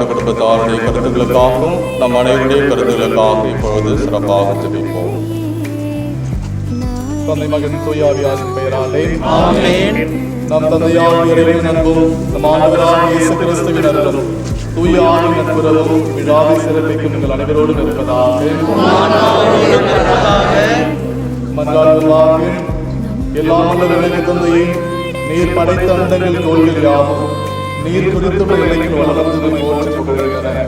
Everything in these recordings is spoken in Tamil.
இந்த குடும்பத்தாருடைய கருத்துக்களுக்காகவும் நம் அனைவருடைய கருத்துக்களுக்காகவும் இப்பொழுது சிறப்பாக ஜெபிப்போம் தந்தை மகன் தூயாவியாரின் பெயராலே. நம் தந்தையார் இறைவன் அன்பும் நம் ஆண்டவராகிய இயேசு கிறிஸ்துவின் அருளும் தூய ஆவின் நட்புறவும் விழாவை சிறப்பிக்கும் நீங்கள் அனைவரோடும் இருப்பதாக. மன்றாடுவதாக விளக்கு தந்தையை நீர் படைத்த அண்டங்கள் கோள்கள் யாவும். நீர் குறித்துள்ள இலைக்கு வளர்ந்து போற்றி புகழ்கின்றன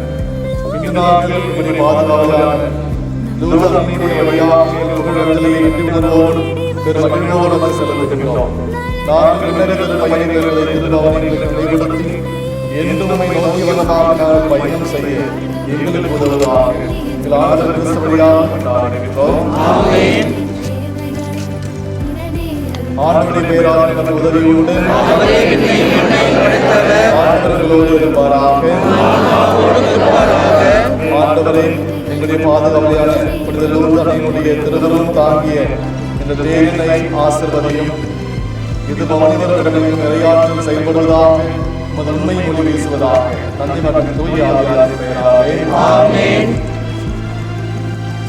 இங்கு நாங்கள் இப்படி பாதுகாவலான தூத அன்னையுடைய வழியாக புகழங்களை நன்றியுணர்வோடு பெருமகிழ்வோடு செலவிடுகிறோம் நாங்கள் விண்ணகத்தில் பயணிகளை திருபவனிகளை நிலைப்படுத்தி என்றுமை நோக்கி வந்ததாக பயணம் செய்ய எங்களுக்கு உதவுவதாக எங்கள் ஆதரவு கிறிஸ்துவழியாக கொண்டாடுகின்றோம். ஆண்டவருடைய உதவியுண்டு. ஆண்டவர்களோடு இருப்பாராக ஆண்டவரே எங்களுடைய பாதுகாவலையான விடுதலூர் அணையினுடைய தாங்கிய இந்த தேவினை ஆசிர்வதையும் இது மனிதர்களிடம் நிறையாற்றல் செயல்படுவதாக உண்மை மொழி வீசுவதாக தந்தை மகன் தூய ஆவியாரின்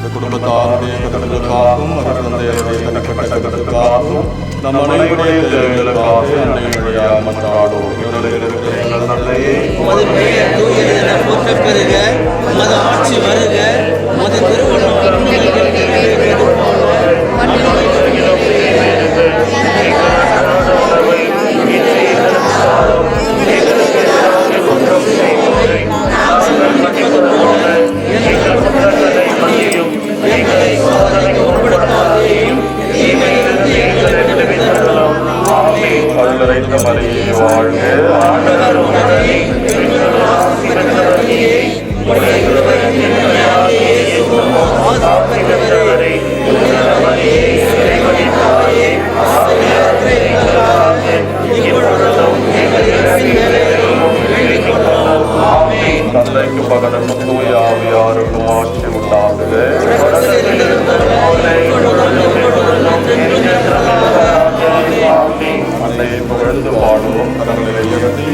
குடும்பத்தாருடைய கடலுக்காகவும் மற்ற தந்தையருடைய தனிப்பட்ட கடலுக்காகவும் நம் அனைவருடைய தேவைகளுக்காக அன்னையுடைய மன்றாடும் உமது பெயர் தூயது என பெறுக உமது ஆட்சி வருக உமது பாடுவோம். கடவுளை உயர்த்தி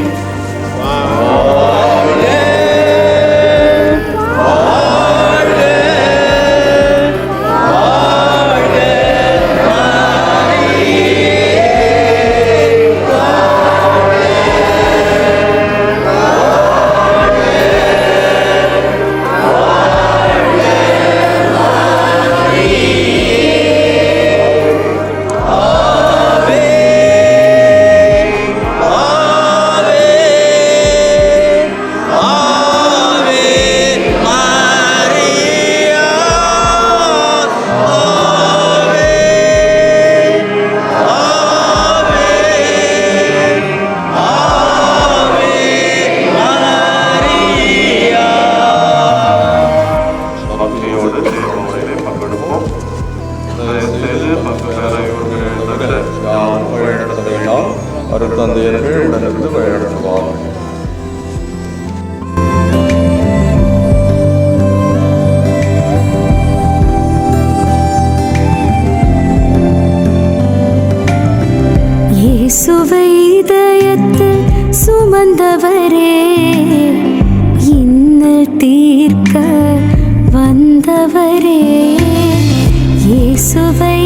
சுவை